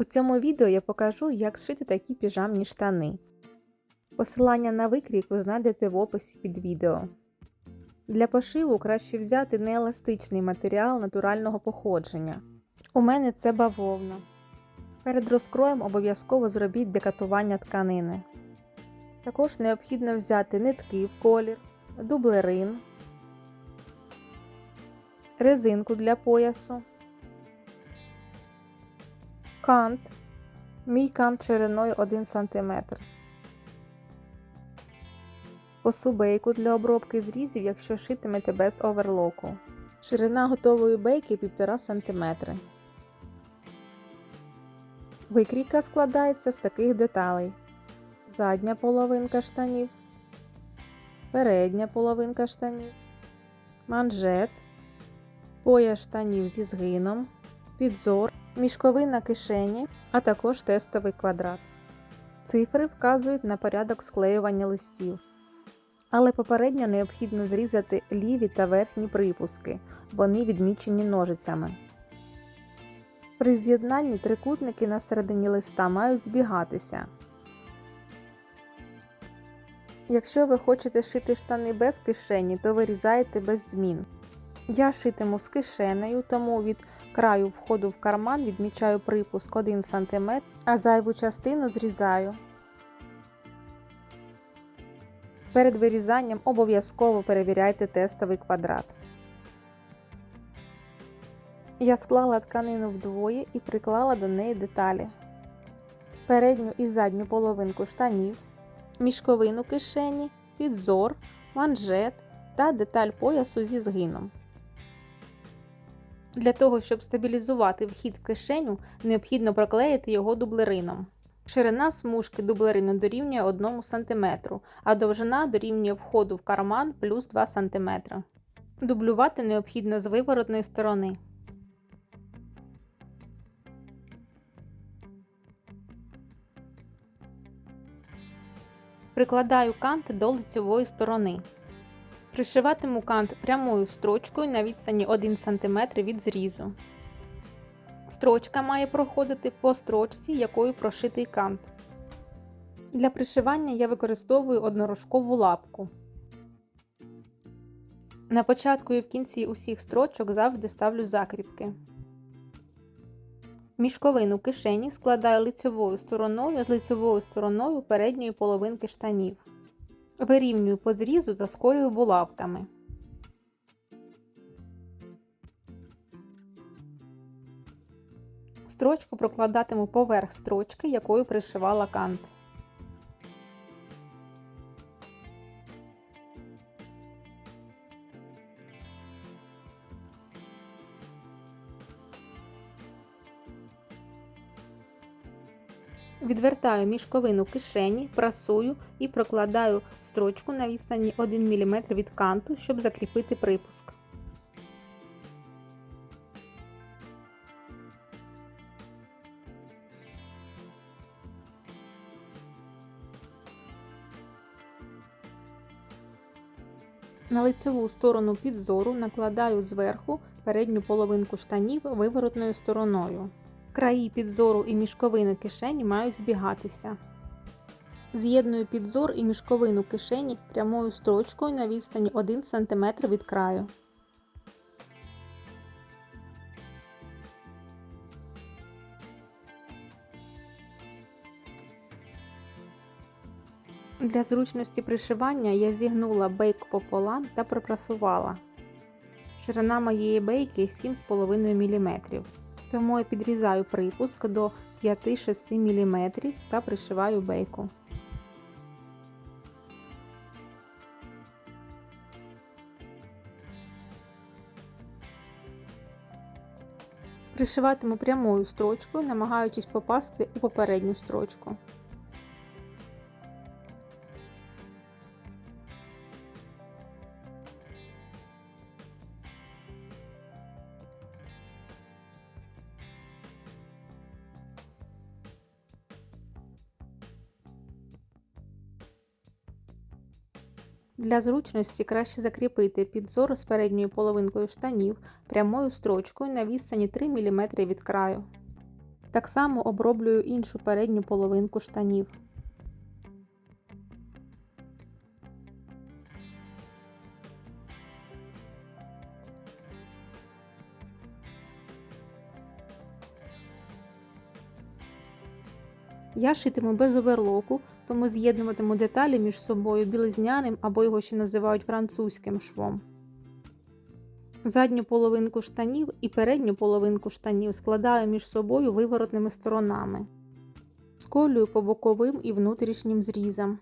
У цьому відео я покажу, як шити такі піжамні штани. Посилання на викрійк ви знайдете в описі під відео. Для пошиву краще взяти нееластичний матеріал натурального походження. У мене це бавовна. Перед розкроєм обов'язково зробіть декатування тканини. Також необхідно взяти нитки в колір, дублерин, резинку для поясу, кант. Мій кант шириною 1 см. Косу бейку для обробки зрізів, якщо шитимете без оверлоку. Ширина готової бейки 1,5 см. Викрійка складається з таких деталей: задня половинка штанів, передня половинка штанів, манжет, пояс штанів зі згином, підзор, мішковина кишені, а також тестовий квадрат. Цифри вказують на порядок склеювання листів. Але попередньо необхідно зрізати ліві та верхні припуски, вони відмічені ножицями. При з'єднанні трикутники на середині листа мають збігатися. Якщо ви хочете шити штани без кишені, то вирізаєте без змін. Я шитиму з кишенею, тому від краю входу в карман відмічаю припуск 1 см, а зайву частину зрізаю. Перед вирізанням обов'язково перевіряйте тестовий квадрат. Я склала тканину вдвоє і приклала до неї деталі. Передню і задню половинку штанів, мішковину кишені, підзор, манжет та деталь поясу зі згином. Для того, щоб стабілізувати вхід в кишеню, необхідно проклеїти його дублерином. Ширина смужки дублерину дорівнює 1 см, а довжина дорівнює входу в карман плюс 2 см. Дублювати необхідно з виворотної сторони. Прикладаю кант до лицевої сторони. Пришиватиму кант прямою строчкою на відстані 1 см від зрізу. Строчка має проходити по строчці, якою прошитий кант. Для пришивання я використовую однорожкову лапку. На початку і в кінці усіх строчок завжди ставлю закріпки. Мішковину кишені складаю лицевою стороною з лицевою стороною передньої половинки штанів. Вирівнюю по зрізу та сколюю булавками. Строчку прокладатиму поверх строчки, якою пришивала кант. Відвертаю мішковину кишені, прасую і прокладаю строчку на відстані 1 мм від канту, щоб закріпити припуск. На лицеву сторону підзору накладаю зверху передню половинку штанів виворотною стороною. Краї підзору і мішковини кишені мають збігатися. З'єдную підзор і мішковину кишені прямою строчкою на відстані 1 см від краю. Для зручності пришивання я зігнула бейк пополам та пропрасувала. Ширина моєї бейки 7,5 мм, тому я підрізаю припуск до 5-6 мм та пришиваю бейку. Пришиватиму прямою строчкою, намагаючись попасти у попередню строчку. Для зручності краще закріпити підзор з передньою половинкою штанів прямою строчкою на відстані 3 мм від краю. Так само оброблюю іншу передню половинку штанів. Я шитиму без оверлоку, тому з'єднуватиму деталі між собою білизняним або його ще називають французьким швом. Задню половинку штанів і передню половинку штанів складаю між собою виворотними сторонами. Сколюю по боковим і внутрішнім зрізам.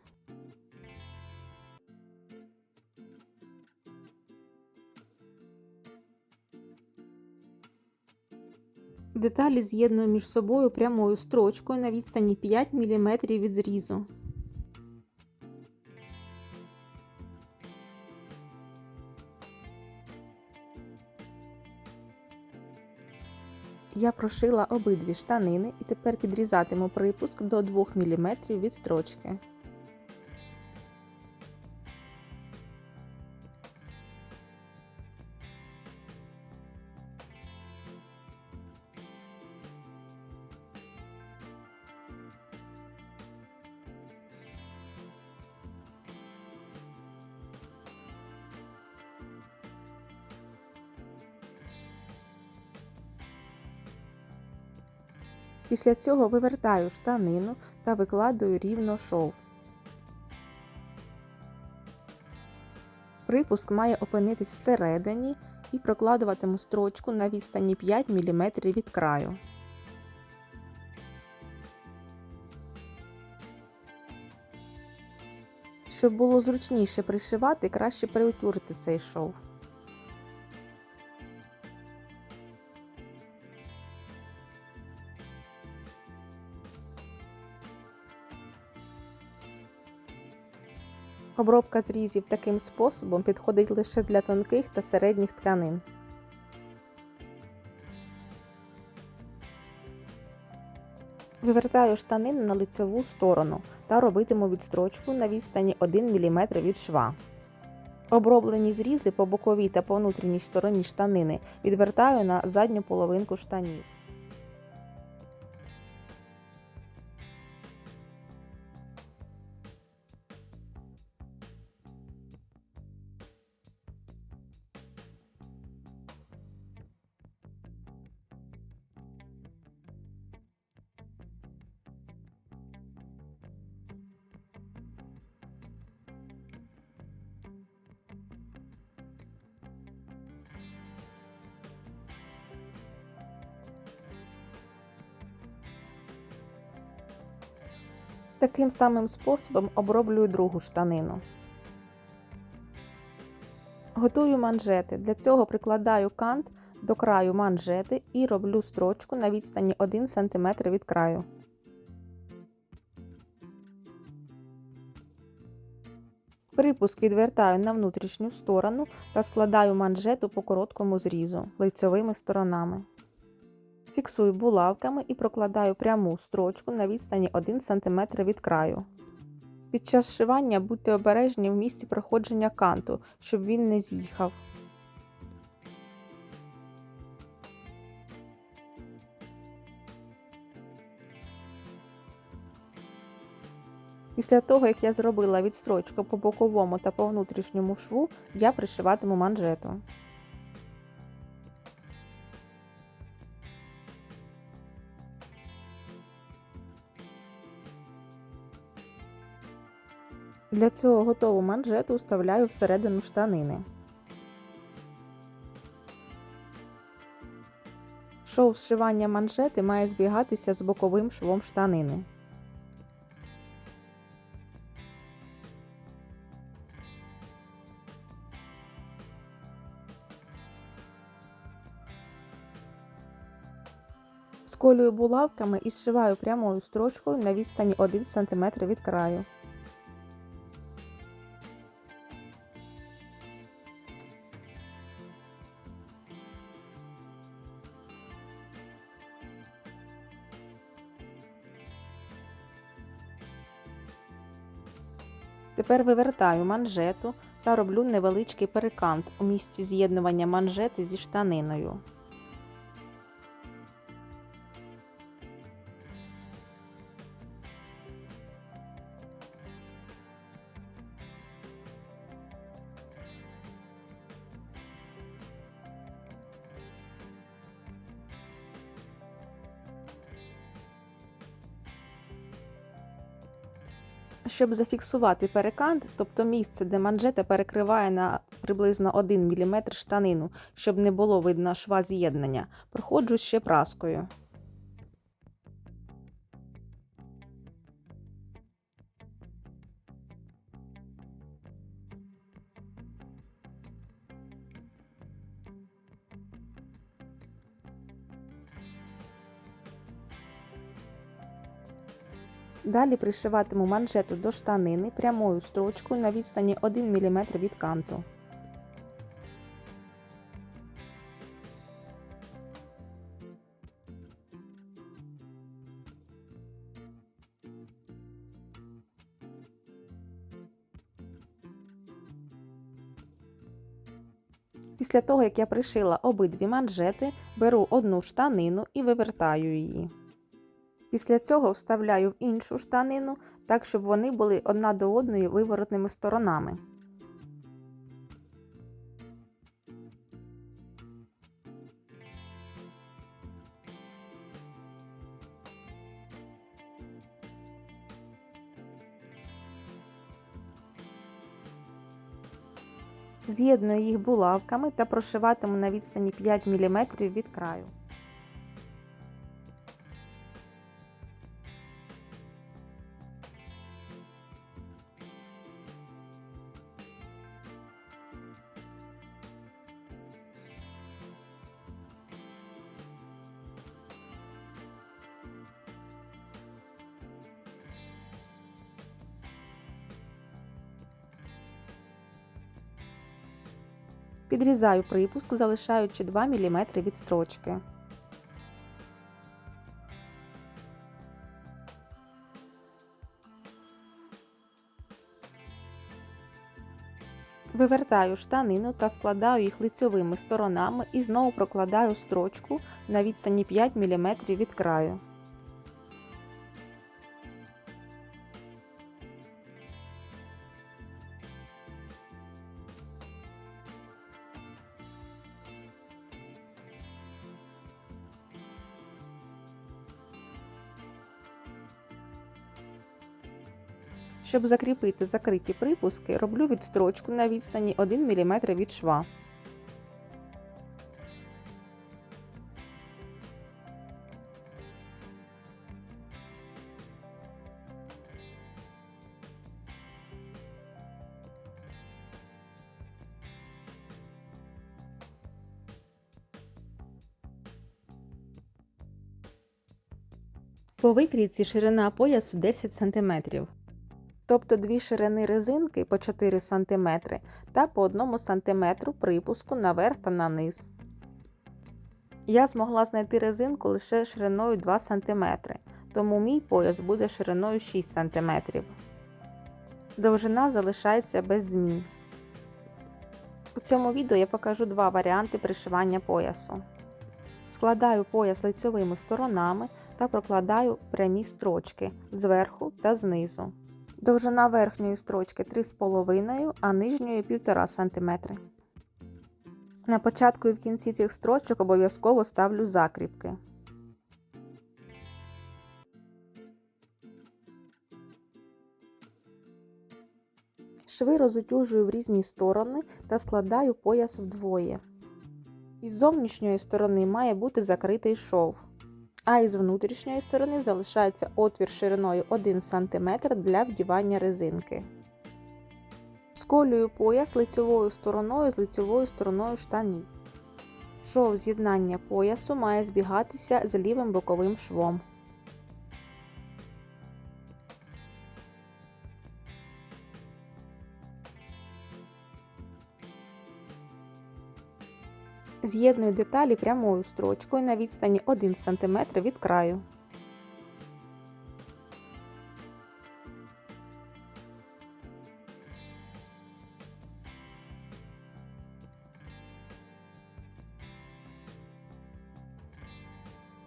Деталі з'єдную між собою прямою строчкою на відстані 5 мм від зрізу. Я прошила обидві штанини і тепер підрізатиму припуск до 2 мм від строчки. Після цього вивертаю штанину та викладаю рівно шов. Припуск має опинитись всередині і прокладуватиму строчку на відстані 5 мм від краю. Щоб було зручніше пришивати, краще приутюрити цей шов. Обробка зрізів таким способом підходить лише для тонких та середніх тканин. Вивертаю штанину на лицьову сторону та робитиму відстрочку на відстані 1 мм від шва. Оброблені зрізи по боковій та по внутрішній стороні штанини відвертаю на задню половинку штанів. Таким самим способом оброблюю другу штанину. Готую манжети. Для цього прикладаю кант до краю манжети і роблю строчку на відстані 1 см від краю. Припуск відвертаю на внутрішню сторону та складаю манжету по короткому зрізу лицьовими сторонами. Фіксую булавками і прокладаю пряму строчку на відстані 1 см від краю. Під час шивання будьте обережні в місці проходження канту, щоб він не з'їхав. Після того, як я зробила відстрочку по боковому та по внутрішньому шву, я пришиватиму манжету. Для цього готову манжету вставляю всередину штанини. Шов зшивання манжети має збігатися з боковим швом штанини. Сколюю булавками і зшиваю прямою строчкою на відстані 1 см від краю. Тепер вивертаю манжету та роблю невеличкий перекант у місці з'єднування манжети зі штаниною. Щоб зафіксувати перекант, тобто місце, де манжета перекриває на приблизно 1 мм штанину, щоб не було видно шва з'єднання, проходжу ще праскою. Далі пришиватиму манжету до штанини прямою строчкою на відстані 1 мм від канту. Після того, як я пришила обидві манжети, беру одну штанину і вивертаю її. Після цього вставляю в іншу штанину, так, щоб вони були одна до одної виворотними сторонами. З'єдную їх булавками та прошиватиму на відстані 5 мм від краю. Підрізаю припуск, залишаючи 2 мм від строчки. Вивертаю штанину та складаю їх лицьовими сторонами і знову прокладаю строчку на відстані 5 мм від краю. Щоб закріпити закриті припуски, роблю відстрочку на відстані 1 мм від шва. По викрійці ширина поясу 10 см тобто дві ширини резинки по 4 см та по 1 см припуску наверх та на низ. Я змогла знайти резинку лише шириною 2 см, тому мій пояс буде шириною 6 см. Довжина залишається без змін. У цьому відео я покажу два варіанти пришивання поясу. Складаю пояс лицьовими сторонами та прокладаю прямі строчки зверху та знизу. Довжина верхньої строчки 3,5, а нижньої 1,5 см. На початку і в кінці цих строчок обов'язково ставлю закріпки. Шви розутюжую в різні сторони та складаю пояс вдвоє. Із зовнішньої сторони має бути закритий шов а із внутрішньої сторони залишається отвір шириною 1 см для вдівання резинки. Сколюю пояс лицьовою стороною з лицьовою стороною штанів. Шов з'єднання поясу має збігатися з лівим боковим швом. З'єдную деталі прямою строчкою на відстані 1 см від краю.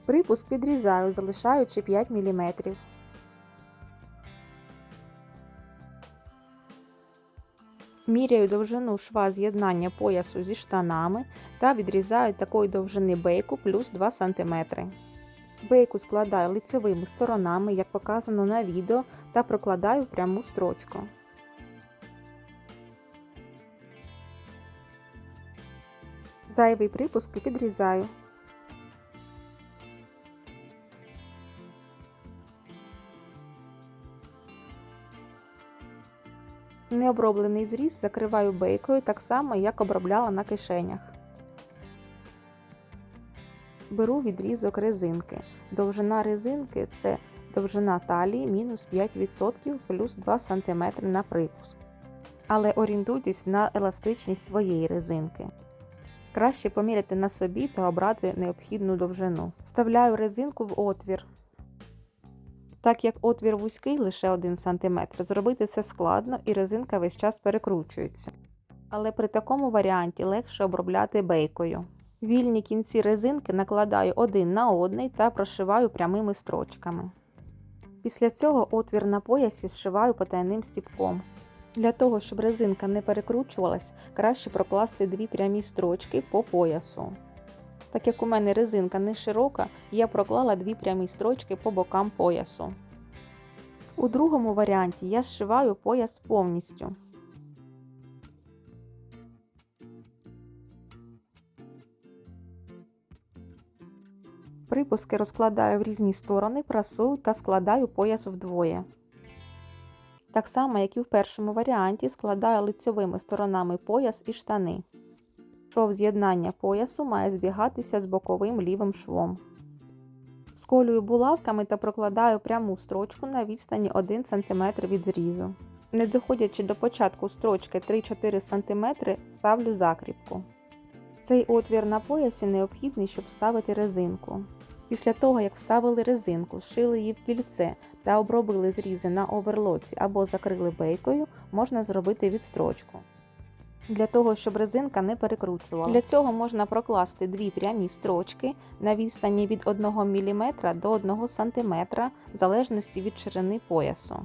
Припуск відрізаю, залишаючи 5 мм. Міряю довжину шва з'єднання поясу зі штанами та відрізаю такої довжини бейку плюс 2 см. Бейку складаю лицьовими сторонами, як показано на відео, та прокладаю в пряму строчку. Зайвий припуск підрізаю. Необроблений зріз закриваю бейкою так само, як обробляла на кишенях. Беру відрізок резинки. Довжина резинки це довжина талії мінус 5% плюс 2 см на припуск. Але орієнтуйтесь на еластичність своєї резинки. Краще поміряти на собі та обрати необхідну довжину. Вставляю резинку в отвір. Так як отвір вузький лише 1 см, зробити це складно і резинка весь час перекручується. Але при такому варіанті легше обробляти бейкою. Вільні кінці резинки накладаю один на одний та прошиваю прямими строчками. Після цього отвір на поясі зшиваю потайним стіпком. Для того, щоб резинка не перекручувалась, краще прокласти дві прямі строчки по поясу. Так як у мене резинка не широка, я проклала дві прямі строчки по бокам поясу. У другому варіанті я зшиваю пояс повністю. Припуски розкладаю в різні сторони, прасую та складаю пояс вдвоє. Так само, як і в першому варіанті, складаю лицьовими сторонами пояс і штани. Шов з'єднання поясу має збігатися з боковим лівим швом. Сколюю булавками та прокладаю пряму строчку на відстані 1 см від зрізу. Не доходячи до початку строчки 3-4 см, ставлю закріпку. Цей отвір на поясі необхідний, щоб вставити резинку. Після того, як вставили резинку, зшили її в кільце та обробили зрізи на оверлоці або закрили бейкою, можна зробити відстрочку. Для того, щоб резинка не перекручувалася. Для цього можна прокласти дві прямі строчки на відстані від 1 мм до 1 см в залежності від ширини поясу.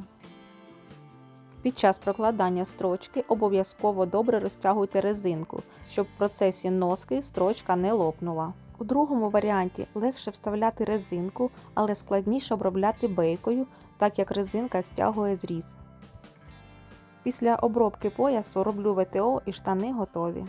Під час прокладання строчки обов'язково добре розтягуйте резинку, щоб в процесі носки строчка не лопнула. У другому варіанті легше вставляти резинку, але складніше обробляти бейкою, так як резинка стягує зріз. Після обробки поясу роблю ВТО і штани готові.